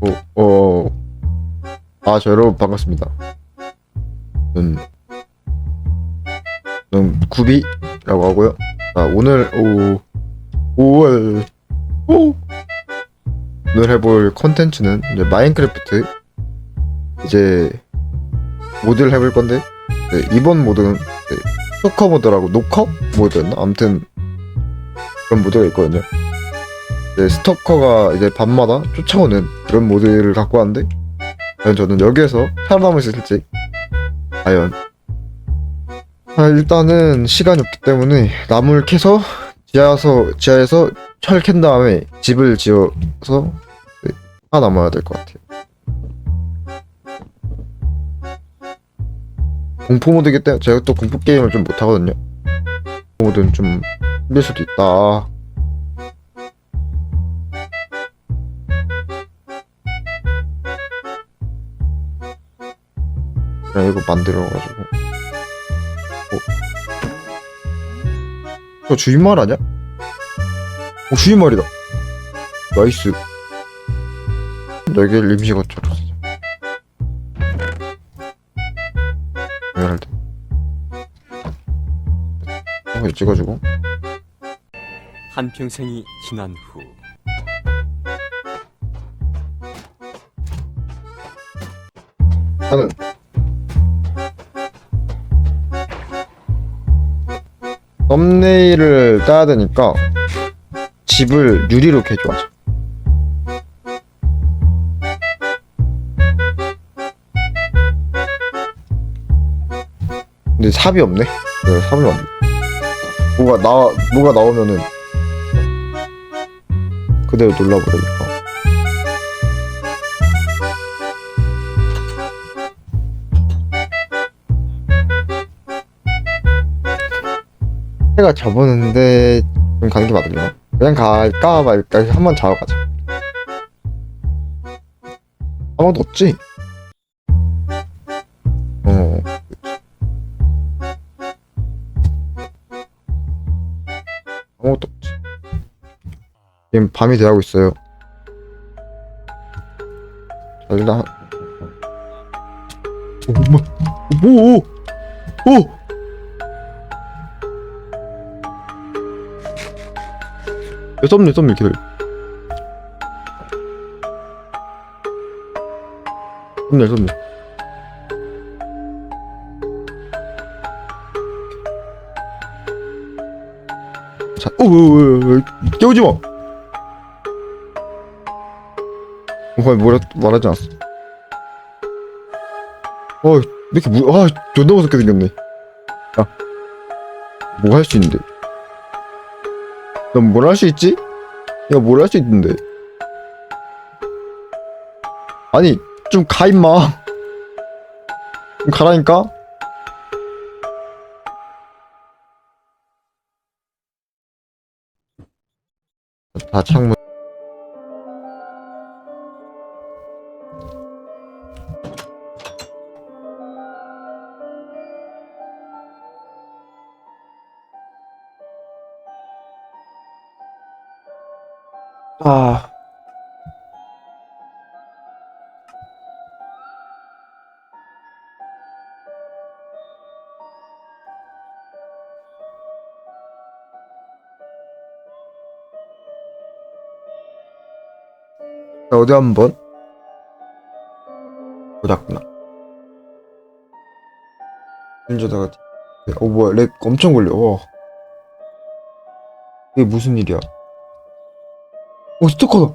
어, 어. 아, 저 여러분 반갑습니다. 저는, 저는 구비라고 하고요. 아, 오늘, 오, 5월, 오! 오늘 해볼 컨텐츠는 이제 마인크래프트, 이제, 모드를 해볼 건데, 네, 이번 모드는, 네, 스토커 모드라고, 노커 모드였나? 아무튼, 그런 모드가 있거든요. 이제 스토커가 이제 밤마다 쫓아오는 그런 모드를 갖고 왔는데 과연 저는 여기에서 살아남을 수 있을지 과연. 아, 일단은 시간이 없기 때문에 나무를 캐서 지하에서 지하에서 철 캔 다음에 집을 지어서 네, 살아남아야 될 것 같아요. 공포 모드이기 때문에 제가 또 공포 게임을 좀 못하거든요. 공포 모드는 좀 힘들 수도 있다 그냥 이거 만들어가지고. 어. 저 주인말 아니야? 오 주인말이다. 나이스. 여기를 임시 거처로 쓰자 어, 이거 찍어주고. 한평생이 지난 후. 나는 썸네일을 따야 되니까 집을 유리로 개조하자. 근데 삽이 없네. 네, 삽이 없네. 뭐가 나 뭐가 나오면은 그대로 눌러버리니까. 해가 접었는데 좀 가는 게 맞을려나? 그냥 갈까 말까 한번 자러 가자. 아무도 없지? 어. 아무것도 없지. 지금 밤이 되어가고 있어요. 자, 일단 오, 뭐, 뭐, 오, 오. 썸네 썸네 기다려 썸네 썸네 자, 오, 오, 오, 오, 깨우지 마. 어, 거의 뭐라 말하지 않았어. 어, 왜 이렇게 무, 아, 존나 무섭게 생겼네. 야, 뭐할 수 있는데? 넌 뭘 할 수 있지? 야, 뭘할 수 있는데? 아니, 좀 가, 임마. 좀 가라니까? 다 창문. 아. 자, 어디 한번 보자꾸나. 현저다가 어 뭐야 렉 엄청 걸려. 와. 이게 무슨 일이야? 오 스토커다.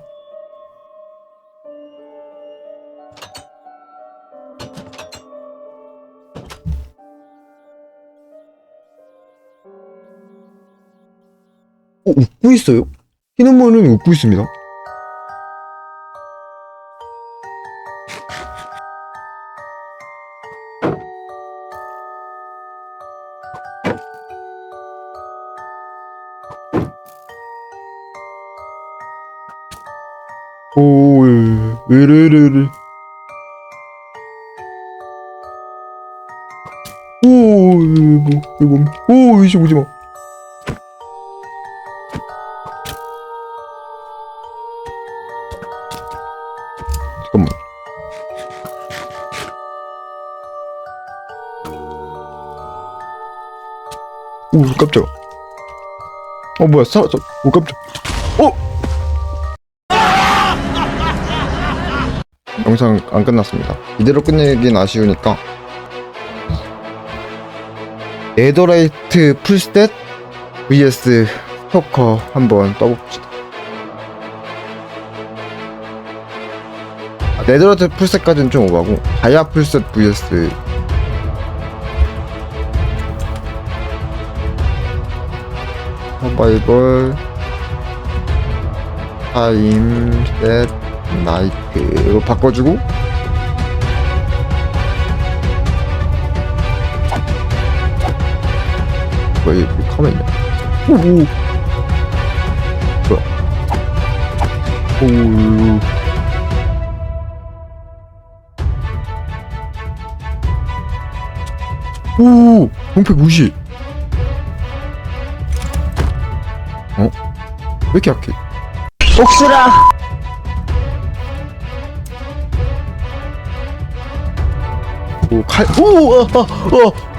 어 웃고 있어요? 흰 머리는 웃고 있습니다. 오, 으르르르. 오, 뭐, 이거, 오, 이씨 오지 마. 잠깐만. 오 깜짝아. 어 뭐야 사라져. 오 깜짝. 어. 영상 안 끝났습니다. 이대로 끝내긴 아쉬우니까 네더라이트 풀스탯 vs 스토커 한번 떠봅시다. 아, 네더라이트 풀셋까지는 좀 오바고 다이아 풀셋 vs 서바이벌 타임 셋 나이트 로 바꿔주고. 뭐야 이 카메라 오오. 뭐야? 오. 오, 공팩 무시. 어? 왜 이렇게 약해? 옥수라 칼, 오, 아, 아, 아,